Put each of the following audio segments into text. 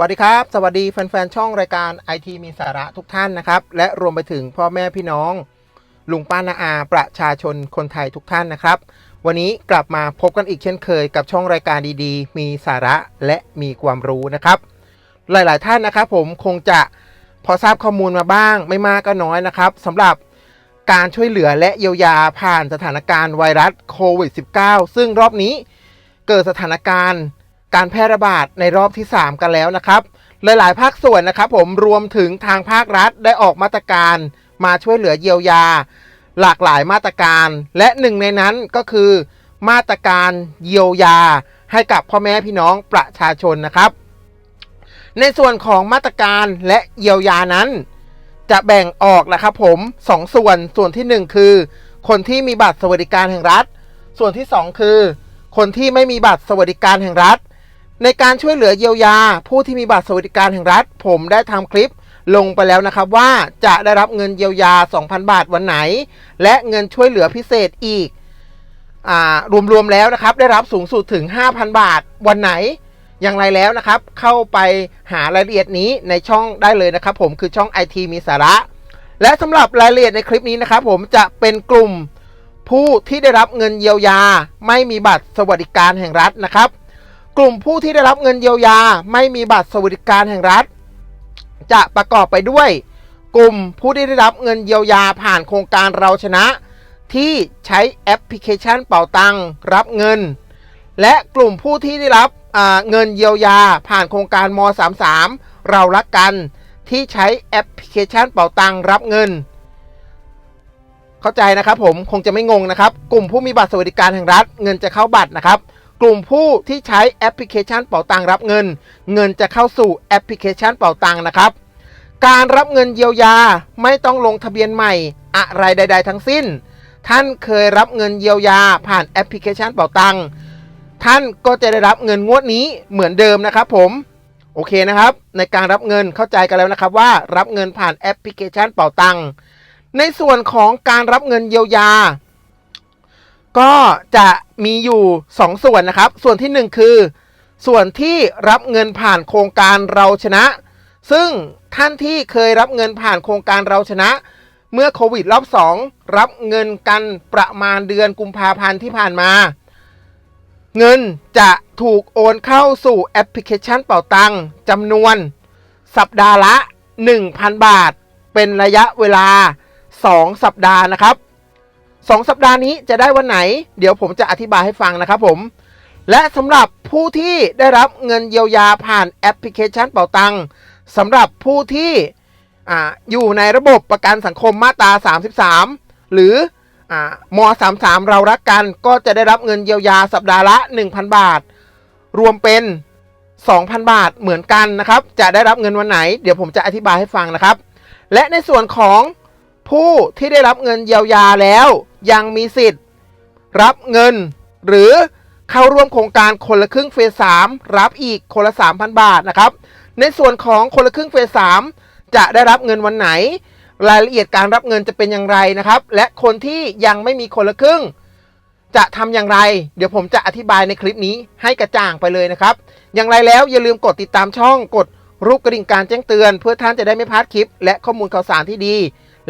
วัสดีครับ สวัสดีแฟนๆ ช่องรายการ IT มีสาระทุกท่านนะครับ และรวมไปถึงพ่อแม่พี่น้อง ลุงป้านาอา ประชาชนคนไทยทุกท่านนะครับ วันนี้กลับมาพบกันอีกเช่นเคย กับช่องรายการดีๆ มีสาระและมีความรู้นะครับ หลายๆท่านนะครับ ผมคงจะพอทราบข้อมูลมาบ้าง ไม่มากก็น้อยนะครับสำหรับการช่วยเหลือและเยียวยาผ่านสถานการณ์ไวรัสโควิด -19 ซึ่งรอบนี้เกิดสถานการณ์ การแพร่ระบาดในรอบที่ 3 กันแล้วนะครับ หลาย ๆ ภาคส่วนนะครับผมรวมถึงทางภาครัฐได้ออกมาตรการมาช่วยเหลือเยียวยา หลากหลายมาตรการ และหนึ่งในนั้นก็คือ มาตรการเยียวยา ให้กับพ่อแม่พี่น้องประชาชนนะครับ ในส่วนของมาตรการและเยียวยานั้น จะแบ่งออกนะครับผมสองส่วนส่วนที่หนึ่งคือ คนที่มีบัตรสวัสดิการแห่งรัฐ ส่วนที่สองคือคนที่ไม่มีบัตรสวัสดิการแห่งรัฐ ในการช่วยเหลือเยียวยา ผู้ที่มีบัตรสวัสดิการแห่งรัฐ ผมได้ทำคลิปลงไปแล้วนะครับว่าจะได้รับเงินเยียวยา 2,000 บาทวันไหน และเงินช่วยเหลือพิเศษอีกอรวมๆแล้วนะครับ ได้รับสูงสุดถึง 5,000 บาทวันไหน อย่างไรแล้วนะครับ เข้าไปหารายละเอียดนี้ในช่องได้เลยนะครับ ผมคือช่อง IT มีสาระ และสำหรับรายละเอียดในคลิปนี้นะครับ ผมจะเป็นกลุ่มผู้ที่ได้รับเงินเยียวยา ไม่มีบัตรสวัสดิการแห่งรัฐนะครับ กลุ่มผู้ที่ได้รับเงินเยียวยาไม่มีบัตรสวัสดิการแห่งรัฐ จะประกอบไปด้วย กลุ่มผู้ที่ได้รับเงินเยียวยาผ่านโครงการเราชนะ ที่ใช้แอปพลิเคชันเป่าตังรับเงิน และกลุ่มผู้ที่ได้รับเงินเยียวยาผ่านโครงการม 33 เรารักกัน ที่ใช้แอปพลิเคชันเป่าตังรับเงิน เข้าใจนะครับผมคงจะไม่งงนะครับ กลุ่มผู้มีบัตรสวัสดิการแห่งรัฐ เงินจะเข้าบัตรนะครับ กลุ่มผู้ที่ใช้แอปพลิเคชันเป่าตังรับเงิน เงินจะเข้าสู่แอปพลิเคชันเป่าตังนะครับ การรับเงินเยียวยาไม่ต้องลงทะเบียนใหม่อะไรใด ๆ ทั้งสิ้น ท่านเคยรับเงินเยียวยาผ่านแอปพลิเคชันเป่าตังท่านก็จะได้รับเงินงวดนี้เหมือนเดิมนะครับผมโอเคนะครับ ในการรับเงินเข้าใจกันแล้วนะครับว่ารับเงินผ่านแอปพลิเคชันเป่าตังในส่วนของการรับเงินเยียวยา ก็จะมีอยู่ 2 ส่วนนะครับ ส่วนทีหนึ่1 คือ ส่วนที่รับเงินผ่านโครงการเราชนะ ซึ่งท่านที่เคยรับเงินผ่านโครงการเราชนะ เมื่อโควิดรอบ 2 รับเงินกันประมาณเดือนกุมภาพันธ์ที่ผ่านมา เงินจะถูกโอนเข้าสู่แอปพลิเคชันเป่าตังจำนวน สัปดาห์ละ 1,000 บาท เป็นระยะเวลา 2 สัปดาห์นะครับ 2 สัปดาห์นี้จะได้วันไหน เดี๋ยวผมจะอธิบายให้ฟังนะครับผม และสำหรับผู้ที่ได้รับเงินเยียวยาผ่านแอปพลิเคชันเป่าตังสำหรับผู้ที่ออยู่ในระบบประกันสังคมมาตรา 33 หรืออ่าม33 เรารักกันก็จะได้รับเงินเยียวยาสัปดาห์ละ 1,000 บาท รวมเป็น 2,000 บาทเหมือนกันนะครับ จะได้รับเงินวันไหน เดี๋ยวผมจะอธิบายให้ฟังนะครับ และในส่วนของ ผู้ที่ได้รับเงินเยียวยาแล้ว ยังมีสิทธิ์ รับเงิน หรือเข้าร่วมโครงการคนละครึ่งเฟสสามรับอีกคนละ 3,000 บาทนะครับ ในส่วนของคนละครึ่งเฟสสามจะได้รับเงินวันไหน รายละเอียดการรับเงินจะเป็นอย่างไรนะครับ และคนที่ยังไม่มีคนละครึ่ง จะทำอย่างไร เดี๋ยวผมจะอธิบายในคลิปนี้ให้กระจ่างไปเลยนะครับ อย่างไรแล้วอย่าลืมกดติดตามช่องกดรูปกระดิ่งการแจ้งเตือน เพื่อท่านจะได้ไม่พลาดคลิป และข้อมูลข่าวสารที่ดี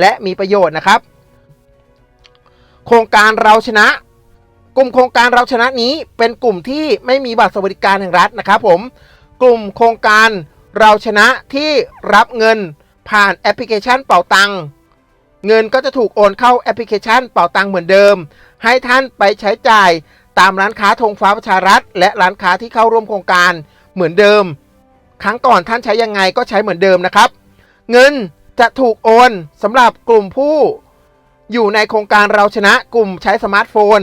และมีประโยชน์นะครับ โครงการเราชนะ กลุ่มโครงการเราชนะนี้เป็นกลุ่มที่ไม่มีบัตรสวัสดิการแห่งรัฐนะครับผมกลุ่มโครงการเราชนะที่รับเงินผ่านแอปพลิเคชันเป่าตังเงินก็จะถูกโอนเข้าแอปพลิเคชันเป่าตังเหมือนเดิม ให้ท่านไปใช้จ่ายตามร้านค้าธงฟ้าประชารัฐ และร้านค้าที่เข้าร่วมโครงการเหมือนเดิม ครั้งก่อนท่านใช้ยังไงก็ใช้เหมือนเดิมนะครับ เงิน จะถูกโอนสำหรับกลุ่มผู้อยู่ในโครงการเราชนะกลุ่มใช้สมาร์ทโฟน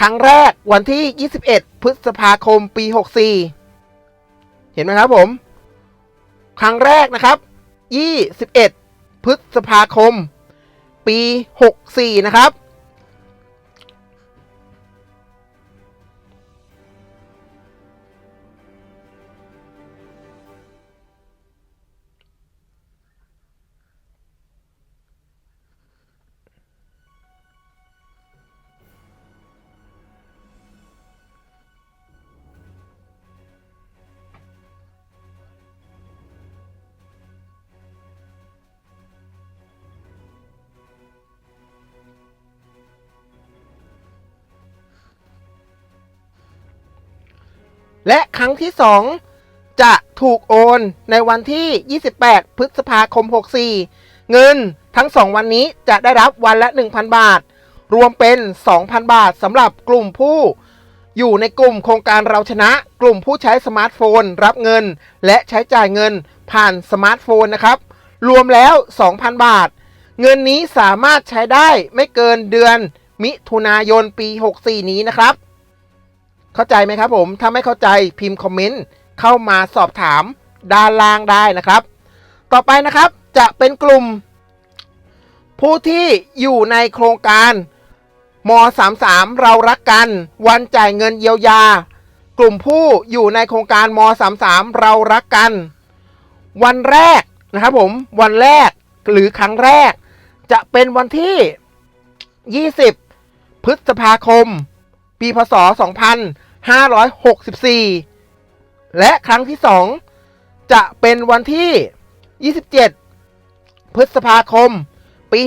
ครั้งแรกวันที่ 21 พฤษภาคมปี 64 เห็นไหมครับผม ครั้งแรกนะครับ 21 พฤษภาคม ปี 64 นะครับ และครั้งที่ 2 จะถูกโอนในวันที่ 28 พฤษภาคม 64 เงินทั้ง 2 วันนี้จะได้รับวันละ 1,000 บาท รวมเป็น 2,000 บาทสำหรับกลุ่มผู้ อยู่ในกลุ่มโครงการเราชนะ กลุ่มผู้ใช้สมาร์ทโฟน รับเงิน และใช้จ่ายเงินผ่านสมาร์ทโฟนนะครับ รวมแล้ว 2,000 บาท เงินนี้สามารถใช้ได้ไม่เกินเดือนมิถุนายนปี 64 นี้นะครับ เข้าใจไหมครับผม ถ้าไม่เข้าใจพิมพ์คอมเมนต์เข้ามาสอบถามด้านล่างได้นะครับ ต่อไปนะครับจะเป็นกลุ่ม ผู้ที่อยู่ในโครงการม33เรารักกัน วันจ่ายเงินเยียวยา กลุ่มผู้อยู่ในโครงการม33เรารักกัน วันแรกนะครับผมวันแรกหรือครั้งแรก จะเป็นวันที่ 20 พฤษภาคม ปีพศ 2564 และครั้งที่ 2 จะเป็นวันที่ 27 พฤษภาคม ปี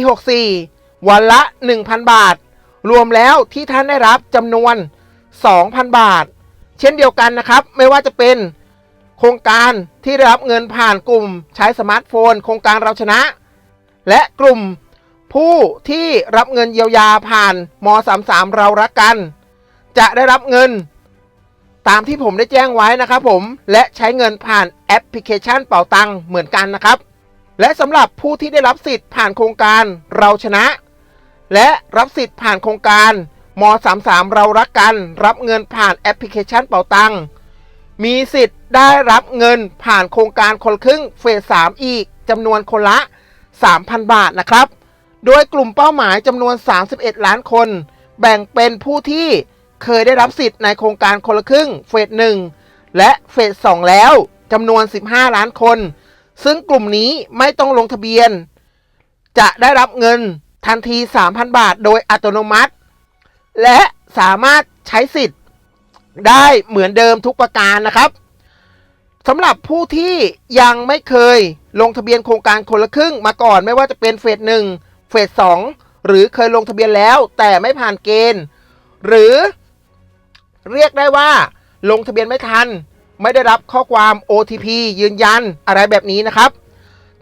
64 วันละ 1,000 บาท รวมแล้วที่ท่านได้รับจำนวน 2,000 บาท เช่นเดียวกันนะครับ ไม่ว่าจะเป็นโครงการที่ได้รับเงินผ่านกลุ่มใช้สมาร์ทโฟน โครงการเราชนะ และกลุ่มผู้ที่รับเงินเยียวยาผ่านม 33 เรารักกัน จะได้รับเงิน ตามที่ผมได้แจ้งไว้นะครับผมและใช้เงินผ่านแอปพลิเคชันเป่าตังเหมือนกันนะครับ และสำหรับผู้ที่ได้รับสิทธิ์ผ่านโครงการเราชนะ และรับสิทธิ์ผ่านโครงการม33เรารักกัน รับเงินผ่านแอปพลิเคชันเป่าตังมีสิทธิ์ได้รับเงินผ่านโครงการคนครึ่งเฟส3อีกจำนวนคนละ 3,000 บาทนะครับ โดยกลุ่มเป้าหมายจำนวน 31 ล้านคน แบ่งเป็นผู้ที่ เคยได้รับสิทธิ์ในโครงการคนละครึ่งเฟส1และเฟส2แล้วจำนวน 15 ล้านคน ซึ่งกลุ่มนี้ไม่ต้องลงทะเบียน จะได้รับเงินทันที 3,000 บาทโดยอัตโนมัติ และสามารถใช้สิทธิ์ได้เหมือนเดิมทุกประการนะครับสำหรับผู้ที่ยังไม่เคยลงทะเบียนโครงการคนละครึ่งมาก่อนไม่ว่าจะเป็นเฟสหนึ่งเฟสสองหรือเคยลงทะเบียนแล้วแต่ไม่ผ่านเกณฑ์ หรือ เรียกได้ว่า ลงทะเบียนไม่ทัน ไม่ได้รับข้อความ OTP ยืนยันอะไรแบบนี้นะครับ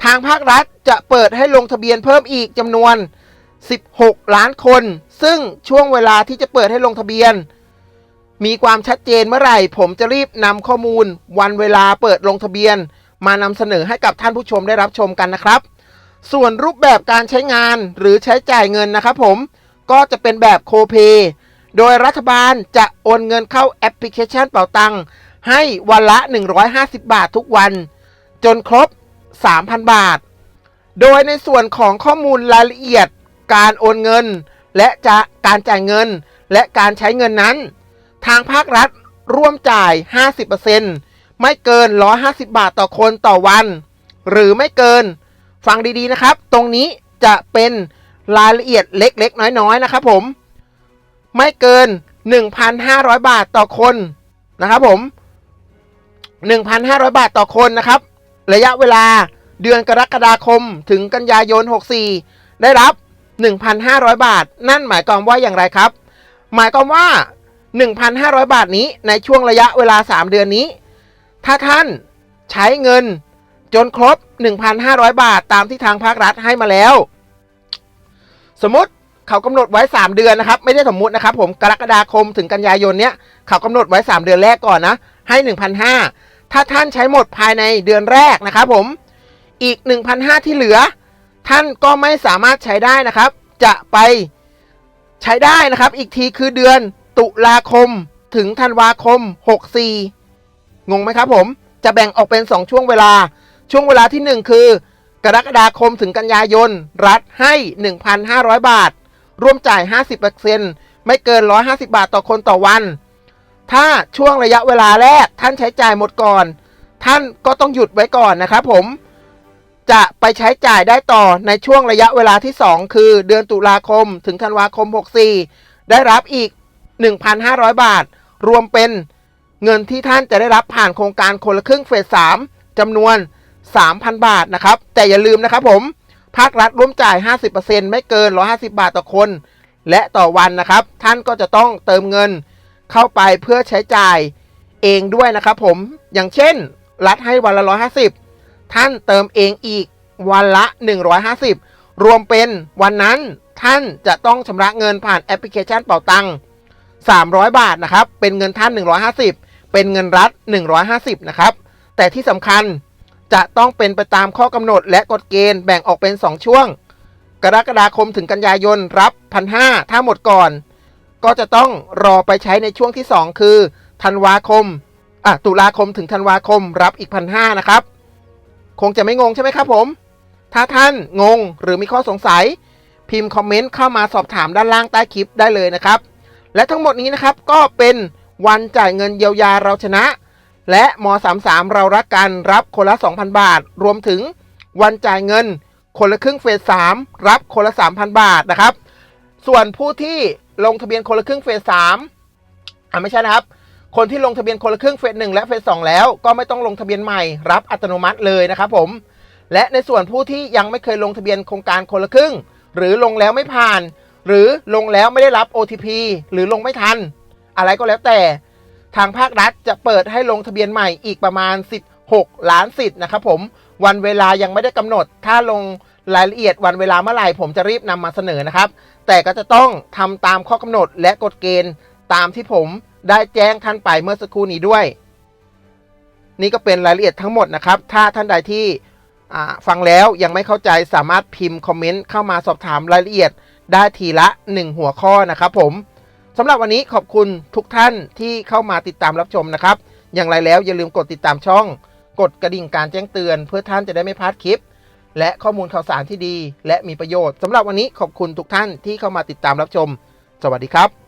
ทางภาครัฐจะเปิดให้ลงทะเบียนเพิ่มอีกจำนวน 16 ล้านคน ซึ่งช่วงเวลาที่จะเปิดให้ลงทะเบียน มีความชัดเจนเมื่อไหร่ ผมจะรีบนำข้อมูล วันเวลาเปิดลงทะเบียน มานำเสนอให้กับท่านผู้ชมได้รับชมกันนะครับ ส่วนรูปแบบการใช้งานหรือใช้จ่ายเงินนะครับผมก็จะเป็นแบบโคเ a y โดยรัฐบาลจะโอนเงินเข้าแอปพลิเคชันเป๋าตังค์ให้วันละ 150 บาททุกวัน จนครบ 3,000 บาท โดยในส่วนของข้อมูลรายละเอียดการโอนเงิน และจะการจ่ายเงินและการใช้เงินนั้น ทางภาครัฐร่วมจ่าย 50%ไม่เกิน 150 บาทต่อคนต่อวัน หรือไม่เกิน ฟังดีๆนะครับ ตรงนี้จะเป็นรายละเอียดเล็กๆ น้อยๆ นะครับผม ไม่เกิน 1,500 บาทต่อคนนะครับผม 1,500 บาทต่อคนนะครับ ระยะเวลาเดือนกรกฎาคมถึงกันยายน 64 ได้รับ 1,500 บาท นั่นหมายความว่าอย่างไรครับ หมายความว่า 1,500 บาทนี้ในช่วงระยะเวลา 3 เดือนนี้ ถ้าท่านใช้เงินจนครบ 1,500 บาทตามที่ทางภาครัฐให้มาแล้ว สมมติ เขากำหนดไว้ 3 เดือนนะครับ ไม่ได้สมมุตินะครับ ผมกรกฎาคมถึงกันยายนเนี้ยเขากำหนดไว้ 3 เดือนแรกก่อนนะให้ 1,500 ถ้าท่านใช้หมดภายในเดือนแรกนะครับผมอีก 1,500 ที่เหลือ ท่านก็ไม่สามารถใช้ได้นะครับ จะไปใช้ได้นะครับ อีกทีคือเดือนตุลาคมถึงธันวาคม 64 งงไหมครับผม จะแบ่งออกเป็น 2 ช่วงเวลา ช่วงเวลาที่ 1 คือ กรกฎาคมถึงกันยายน รัฐให้ 1,500 บาท ร่วมจ่าย 50%ไม่เกิน 150 บาทต่อคนต่อวัน ถ้าช่วงระยะเวลาแรกท่านใช้จ่ายหมดก่อน ท่านก็ต้องหยุดไว้ก่อนนะครับผม จะไปใช้จ่ายได้ต่อในช่วงระยะเวลาที่ 2 คือเดือนตุลาคมถึงธันวาคม 64 ได้รับอีก 1,500 บาท รวมเป็นเงินที่ท่านจะได้รับผ่านโครงการคนละครึ่งเฟส3จำนวน 3,000 บาทนะครับ แต่อย่าลืมนะครับผม ภาครัฐร่วมจ่าย 50%ไม่เกิน 150 บาทต่อคน และต่อวันนะครับ ท่านก็จะต้องเติมเงินเข้าไปเพื่อใช้จ่ายเองด้วยนะครับผม อย่างเช่น รัฐให้วันละ 150 ท่านเติมเองอีกวันละ 150 รวมเป็นวันนั้นท่านจะต้องชำระเงินผ่านแอปพลิเคชันเป่าตังค์300 บาทนะครับ เป็นเงินท่าน 150 เป็นเงินรัฐ 150 นะครับ แต่ที่สำคัญ จะต้องเป็นไปตามข้อกำหนดและกฎเกณฑ์แบ่งออกเป็น 2 ช่วง กรกฎาคมถึงกันยายนรับพันห้าถ้าหมดก่อน ก็จะต้องรอไปใช้ในช่วงที่ 2 คือธันวาคมอะตุลาคมถึงธันวาคมรับอีกพันห้านะครับ คงจะไม่งงใช่ไหมครับผม ถ้าท่านงงหรือมีข้อสงสัย พิมพ์คอมเมนต์เข้ามาสอบถามด้านล่างใต้คลิปได้เลยนะครับ และทั้งหมดนี้นะครับก็เป็นวันจ่ายเงินเยียวยาเราชนะ และม33เรารักกันรับคนละ 2,000 บาท รวมถึงวันจ่ายเงิน คนละครึ่งเฟส3รับคนละ 3,000 บาทนะครับ ส่วนผู้ที่ลงทะเบียนคนละครึ่งเฟส3อ่าไม่ใช่นะครับ คนที่ลงทะเบียนคนละครึ่งเฟส1และเฟส2แล้วก็ไม่ต้องลงทะเบียนใหม่ รับอัตโนมัติเลยนะครับผม และในส่วนผู้ที่ยังไม่เคยลงทะเบียนโครงการคนละครึ่ง หรือลงแล้วไม่ผ่าน หรือลงแล้วไม่ได้รับ OTP หรือลงไม่ทัน อะไรก็แล้วแต่ ทางภาครัฐจะเปิดให้ลงทะเบียนใหม่อีกประมาณ 16 ล้านสิทธิ์นะครับผมวันเวลายังไม่ได้กำหนด ถ้าลงรายละเอียดวันเวลาเมื่อไหร่ผมจะรีบนำมาเสนอนะครับ แต่ก็จะต้องทำตามข้อกำหนดและกฎเกณฑ์ตามที่ผมได้แจ้งท่านไปเมื่อสักครู่นี้ด้วย นี่ก็เป็นรายละเอียดทั้งหมดนะครับ ถ้าท่านใดที่ฟังแล้วยังไม่เข้าใจสามารถพิมพ์คอมเมนต์เข้ามาสอบถามรายละเอียดได้ทีละ 1 หัวข้อนะครับผม สำหรับวันนี้ขอบคุณทุกท่านที่เข้ามาติดตามรับชมนะครับ อย่างไรแล้วอย่าลืมกดติดตามช่อง กดกระดิ่งการแจ้งเตือน เพื่อท่านจะได้ไม่พลาดคลิป และข้อมูลข่าวสารที่ดี และมีประโยชน์สำหรับวันนี้ขอบคุณทุกท่านที่เข้ามาติดตามรับชม สวัสดีครับ